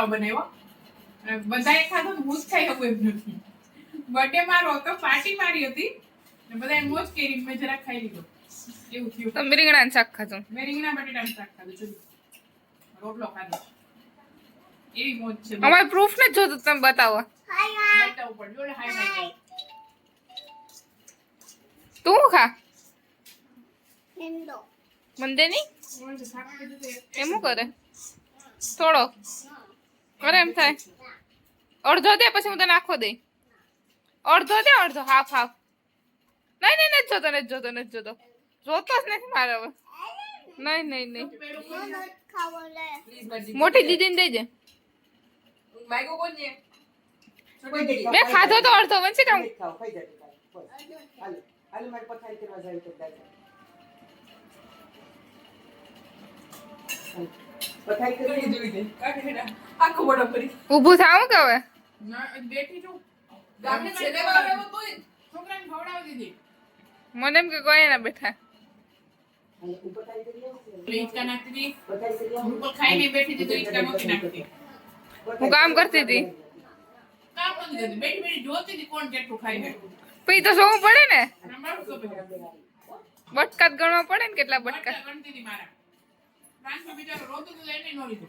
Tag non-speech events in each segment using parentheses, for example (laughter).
પુલાવ બનાવ્યો. બધાએ ખાધો ને હું જ ખાઈ શકું એમ નથી. બર્થડે મારો હતો પાર્ટી મારી હતી. ને બધાએ મોજ કેરી મેં જરાક ખાઈ લીધો. એવું થયું. તમે રીંગણાનું શાક ખાધો? મેં રીંગણા બટેટાનું શાક ખાધું જોયું રોટલો ખાધો. એવી મોજ છે અમારે પ્રૂફ ને જોતું તમે બતાવો. બતાવવું પડે. જોડે હાય હાય તું ખા. મંદે નહીં એમ કરે? થોડો કરે એમ થાય. અડધો દે, પછી હું તને આખો દઈ. અડધો દે, અડધો. હાફ હાફ નહીં નહીં, નથી જોતો નથી જોતો નથી જોતો. જોતો જ નથી મારે હવે. નહીં નહીં નહીં. મોટી દીદીને દેજે મેં ખાધો તો અડધો, વંચી કામ Thank ખાઈ ઊભું થાવું કે હવે? મને એમ કે કોઈ ના બેઠા. હું કામ કરતી હતી? પછી તો જોવું પડે ને. બટકાત બટકા જ ગણવા પડે ને કેટલા બટકા. બટકા ગણતી હતી મારા.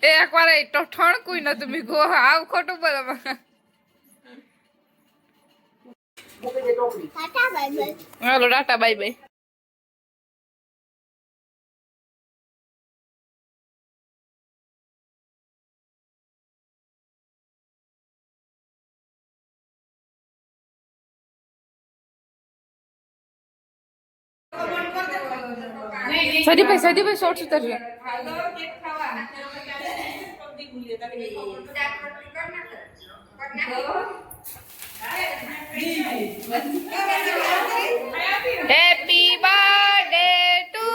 એ એક વાર તો ઠણકુય નતું મી ગો આવ ખોટું bye. Hello tata bye bye. સદીભાઈ સદીભાઈ short ઉતરજો. Happy birthday to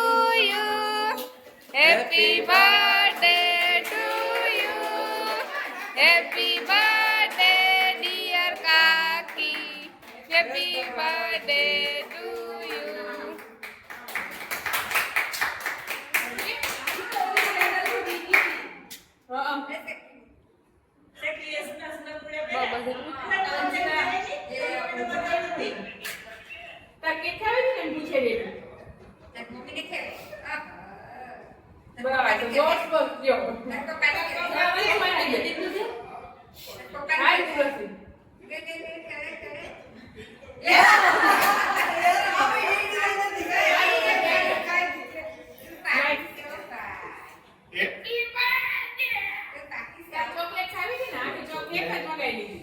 you happy birthday to you happy birthday dear કાકી હેપી બર્થડે ટુ યુ તાર કેક ખાવી છે ને એમ પૂછે રે બરાબર તો જોશ બસ જો હાય તુલસી તાર ચોકલેટ ખાવી છે ને આખી ચોકલેટ જ મગાઈ લીધી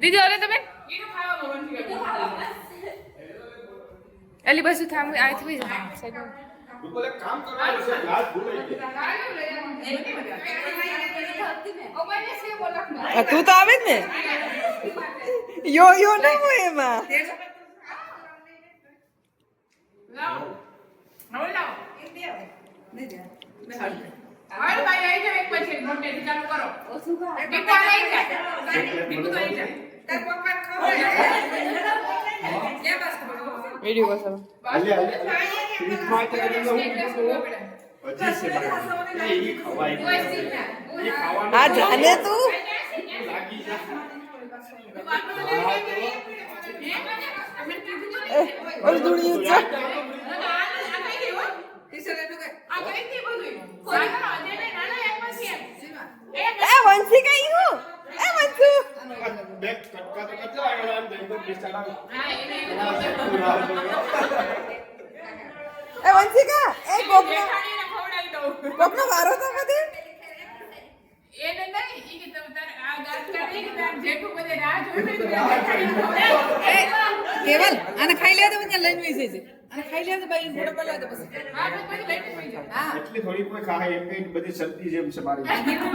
દીદી ઓલે તમે. એલી બસ થામ આઈ થી કામ કરવાનું છે લાજ ભૂલાઈ ગઈ. તું તો આવે જ ને? યો યો નહીં હોય એમાં. લાવ. હવે લાવો. હાલ ભાઈ આવી એક પછી ચાલુ કરો. તો? વિડિયો બસ. એ ખવાય ખાવાનું આ જાને તું? લાગી અમે કીધું તો નહીં. ઓલું ધૂળિયું છે ના, ના, આ- આ કઈ દે હો. ટીચર એટલું કઈ આ કઈ દે બધું. નાના, અજય ને નાના એકમાંથી એક. એક એ વંશી કઈ હું? એ વંશુ. એ વંશિકા એ કોકનો વારો તો બધે? એને નહીં, ઈ કે તમે તારે આ દાંત કાઢી કે તારે જેઠું બધે રાહ જોઈ ને તો બેઠાડીને ખવડાવી. કેવલ? આને ખાઈ લે તો મને લઈને વિશે છે અને ખાઈ લે તો ભાઈ ફોટો પડાવ તો પછી. હા તો પછી લઈને સુઈ હા. એટલી થોડી કોઈ ખાય એમ કઈ બધી શક્તિ જેમ છે મારી.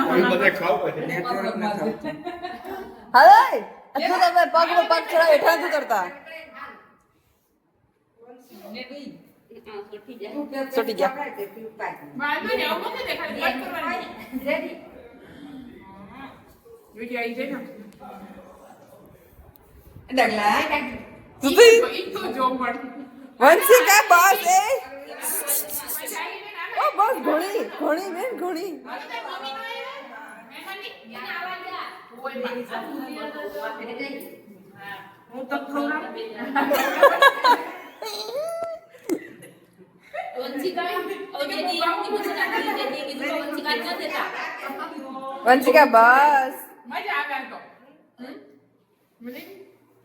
કોઈ બધે ખાવ પછી. હવે ના તમે ભાઈ પગ પગ હેઠા નથી કરતા. ગયા. ડગલા. તું જોવું પડે. વંશિકા બસ એ. ઓ બસ ઘણી ઘણી બેન ઘણી. હું તો વંશિકા બસ મજા આવે તો. મને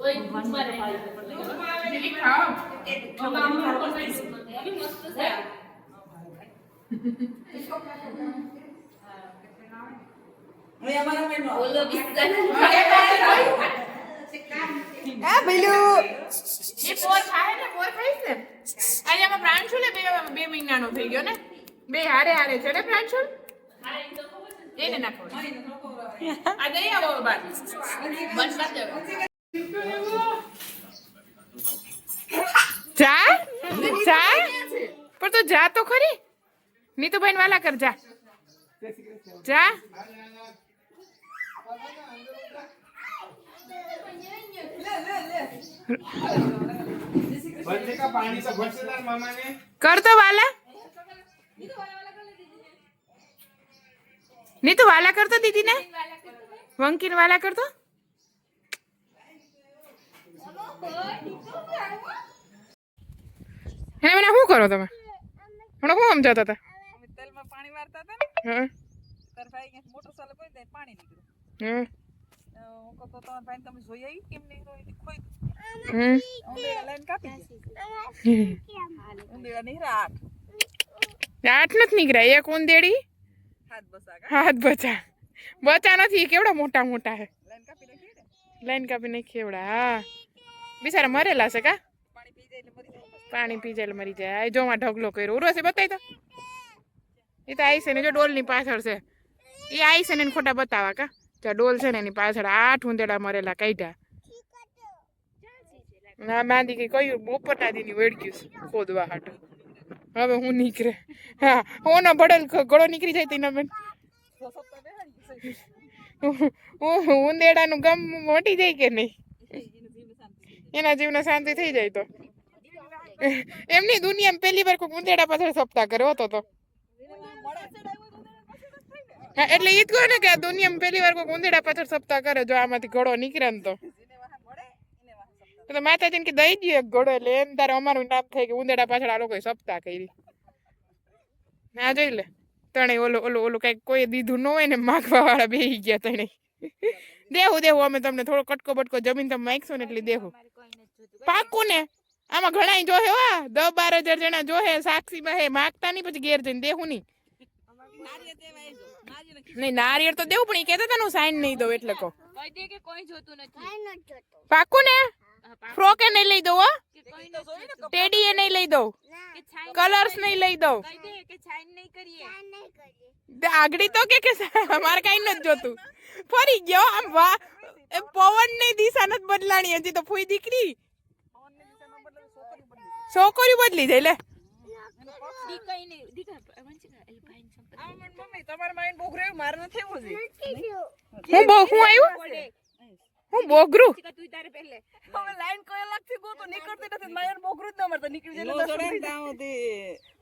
(laughs) બે બે મહિનાનો થઈ ગયો ને? બે હારે હારે છે ને પ્રાંશુલ એને નાખો. આ દઈ આવો બાર જા જા. પણ તો જા તો ખરી. નીતુભાઈ વાલા કર જા. જા. કર તો વાલા. નીતુ વાલા કરતો દીદી ને વંકીન વાલા કરતો હે મને શું કરો તમે? હમણાં શું સમજાતા હતા? તેલમાં પાણી વારતા હતા ને હા? તાર ભાઈ મોટર ચાલુ કોઈ દે પાણી નીકળ્યું. અ, હું કહો તો તમારા ભાઈને તમે જોઈ આવી કેમ નહીં જોઈ ખોઈ હમ ઉંદેડા લઈને કાપી ઉંદેડા નહીં રાખ આઠ. નથી નીકળ્યા એક ઉંદેડી હાથ બસા હાથ બચા. બચા નથી કેવડા મોટા મોટા હે? લાઈન કાપી નાખી લાઈન કાપી નાખી કેવડા હા. બિચારા મરેલા છે કા? પાણી પી જાય મરી જાય. આ જો માં ઢગલો કર્યો. ઉર્વશી બતાવી તો. એ તો આવી છે ને જો ડોલની પાછળ છે. એ આવી છે ને એને ખોટા બતાવા કા? જો ડોલ છે ને એની પાછળ આઠ ઉંદેડા મરેલા કાઢ્યા. ના માંદી કઈ કયું? બપોરના દીની વેડક્યું છે ખોદવા હાટ. હવે હું નીકળે. હા ઓનો ભડલ ગળો નીકળી જાય તીના બેન. ઉંદેડાનું ગમ મોટી જાય કે નહીં? એનું જીવને શાંતિ થઈ જાય તો. એમની દુનિયામાં પહેલી વાર કોઈ ઉંદેડા પાછળ સપ્તાહ કર્યો હતો તો. હા, એટલે ઈ જ કહો ને કે આ દુનિયામાં પહેલી વાર કોઈ ઉંદેડા પાછળ સપ્તાહ કરે જો આમાંથી ઘોડો નીકળે ને તો. તો માતાજીને કે દઈ દઈએ ઘોડો એટલે એમ તારે અમારું નામ થાય કે ઉંદેડા પાછળ આ લોકોએ સપ્તાહ કરી. ના જોઈ લે. તણે ઓલું ઓલું ઓલું કંઈક કોઈ દીધું ન હોય ને માગવા વાળા બેહી ગયા તણે દેવું દેવું અમે તમને થોડો કટકો બટકો જમીન તમે માગશો ને એટલે દેવું પાકું ને આમાં ઘણા જોહે વા દસ બાર હજાર જણા જોહે સાક્ષી બહે માગતા નહીં પછી ઘેર જઈને દેવું નહીં. નહીં, નારિયેળ તો દેવું, પણ એ કહેતા હતા હું નહીં દઉં એટલે કહો. પાકું ને ફ્રોક એ નહીં લઈ દઉં, હો. ટેડી એ નહીં લઈ દઉં. કલર્સ નહીં લઈ દઉં. આગળી તો કે કે મારે કઈ નથી જોતું. ફરી ગયો, આમ વા પવનની દિશા નથી બદલાણી, હજી તો ફૂઈ દીકરી. છોકરી બદલી. જાય લે. હું બહુ હું આવ્યું? હું બોગરું? હવે લાઈન કોઈ અલગથી ગો તો નીકળતી નથી માયર બોગરું જ ન મળતા નીકળી જાય એટલે દર્શન થઈ જાય.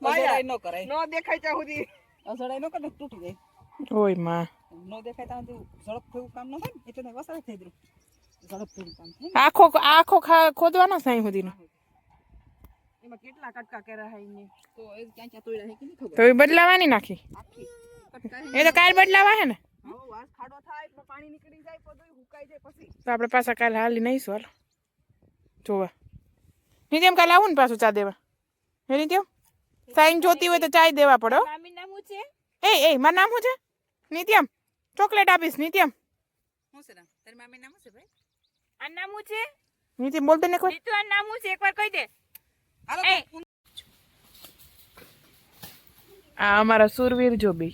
અસડાઈ ન કરાય. ન દેખાય ત્યાં સુધી. અસડાઈ ન કરે તો તૂટી જાય. ઓયમાં. ન દેખાય ત્યાં સુધી ઝડપ થયું કામ ન થાય એટલે વસાડ થઈ ગયું ઝડપ થયું કામ થાય આખો આખો ખા- ખોદવાનો સાઈ સુધીનો. એમાં કેટલા કટકા કર્યા હે એને તો એ ક્યાં ક્યાં તોડ્યા હે કે નહીં ખબર? તો એ બદલાવાની નાખી. એ તો કાલ બદલાવા હે ને. ખાડો થાય એટલે પાણી નીકળી જાય બધું હુકાઈ જાય પછી. તો આપણે પાછા કાલ હાલી નહીં સોલ જોવા. નિત્યમ કાલ આવું ને પાછું ચા દેવા. હે નહીં તેમ સાઈન જોતી હોય તો ચાય દેવા પડો હો. મામી નામ શું છે? એ એ મારું નામ શું છે? નિત્યમ ચોકલેટ આપીશ નિત્યમ હું છે તારી મામી નામ છે ભાઈ? આ નામ છે? નિત્યમ બોલતો ને કોઈ. રીતુ આ નામ હું છે? એકવાર કહી દે. આ અમારા સુરવીર જો બે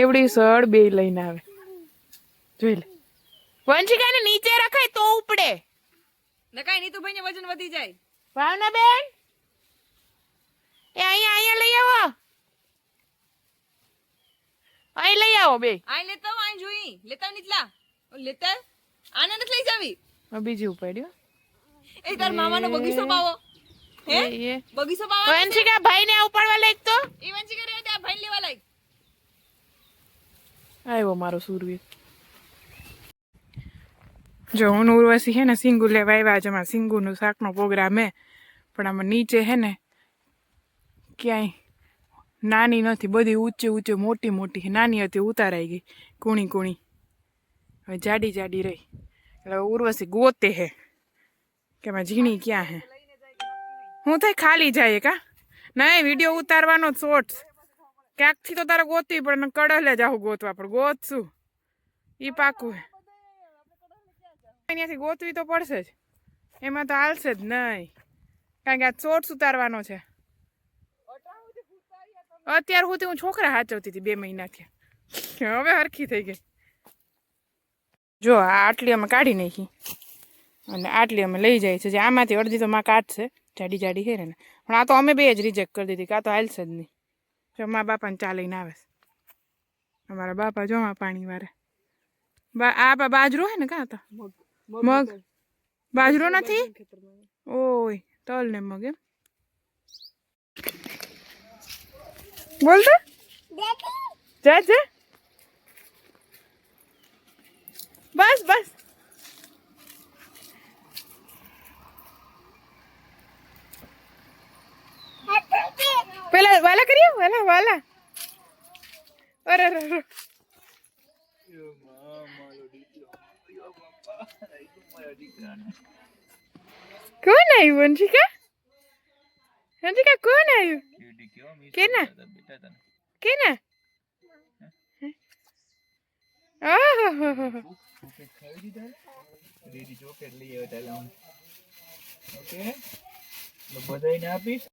એવડી સળ બે લઈને આવે. જોઈ લે. વંશિકાને નીચે રખાય તો ઉપડે. ને કાંઈ નીતુભાઈ ને વજન વધી જાય. ભાવના બેન એ અહીંયા અહીંયા લઈ આવો. અહીં લઈ આવો બે અહીં લેતા અહીં જોઈ. લેતા નીચલા લેતા? આને નથી લઈ જાવી? બીજી ઉપાડ્યો. એ તાર મામાનો બગીચો પાવો. હે? એ એ. બગીચો પાવો વંશિકા ભાઈને આ ઉપાડવા લાયક તો? ઈ વંશિકા રે ત્યાં ભાઈ લેવા લાયક. આવ્યો મારો સુરવીર. જો હું ઉર્વશી હે ને સિંગુ લેવા આવ્યા છે મારા સિંગુનું શાકનો પ્રોગ્રામ હે. પણ આમાં નીચે હે ને ક્યાંય નાની નથી બધી ઊંચી ઊંચી મોટી મોટી નાની હતી ઉતારાઈ ગઈ કુણી કુણી. હવે જાડી જાડી રહી. એટલે ઉર્વશી ગોતે હે. કે માં ઝીણી ક્યાં હે? હું થાય ખાલી જાય કા? નહીં વીડિયો ઉતારવાનો શોર્ટ્સ ક્યાંકથી તો તારે ગોતવી પડે ને કડલે જાવ ગોતવા પણ ગોતશું. ઈ પાકું હે. અહીંયાથી ગોતવી તો પડશે જ. એમાં તો હાલશે જ નહીં કારણ કે આ ચોટ ઉતારવાનો છે. અત્યાર સુધી હું છોકરા હાચવતી હતી બે મહિનાથી હવે હરખી થઈ ગઈ. જો, આ આટલી અમે કાઢી નાખી. અને આટલી અમે લઈ જાય છે. જે આમાંથી અડધી તો માં કાઢશે જાડી જાડી છે ને. પણ આ તો અમે બે જ રિજેક્ટ કરી દીધી કે આ તો હાલશે જ નહીં. જો મા બાપાને ચા લઈને આવે છે. અમારા બાપા જો માં પાણી વારે. બા આ બાજરો હે ને કાં તો? મગ. બાજરો નથી? ઓય તલ ને મગ એમ. બોલ તો. જા જા. બસ બસ. વાલા વાલા. અરે અરે કોણ આવ્યું વંશિકા વંશિકા કોણ આવ્યું? કેના? કેના? આપીશ.